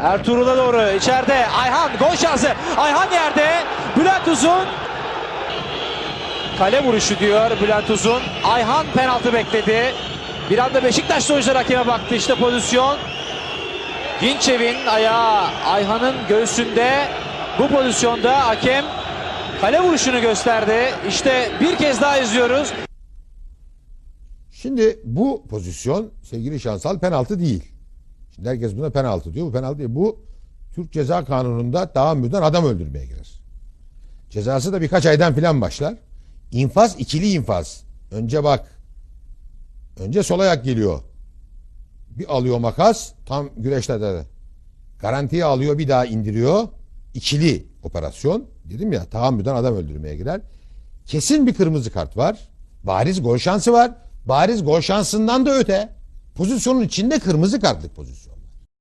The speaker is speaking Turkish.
Ertuğrul'a doğru içeride Ayhan gol şansı. Ayhan yerde. Bülent Uzun. Kale vuruşu diyor Bülent Uzun. Ayhan penaltı bekledi. Bir anda Beşiktaşlı oyuncular hakeme baktı. İşte pozisyon. Ginçev'in ayağı Ayhan'ın göğsünde. Bu pozisyonda hakem kale vuruşunu gösterdi. İşte bir kez daha izliyoruz. Şimdi bu pozisyon sevgili Şansal penaltı değil. Şimdi herkes buna penaltı diyor. Bu penaltı değil. Bu Türk Ceza Kanunu'nda tahammüden adam öldürmeye girer. Cezası da birkaç aydan filan başlar. İnfaz ikili infaz. Önce bak. Önce sol ayak geliyor. Bir alıyor makas tam güreşlerde de. Garantiye alıyor bir daha indiriyor. İkili operasyon. Dedim ya tahammüden adam öldürmeye girer. Kesin bir kırmızı kart var. Bariz gol şansı var. Bariz gol şansından da öte. Pozisyonun içinde kırmızı kartlık pozisyon.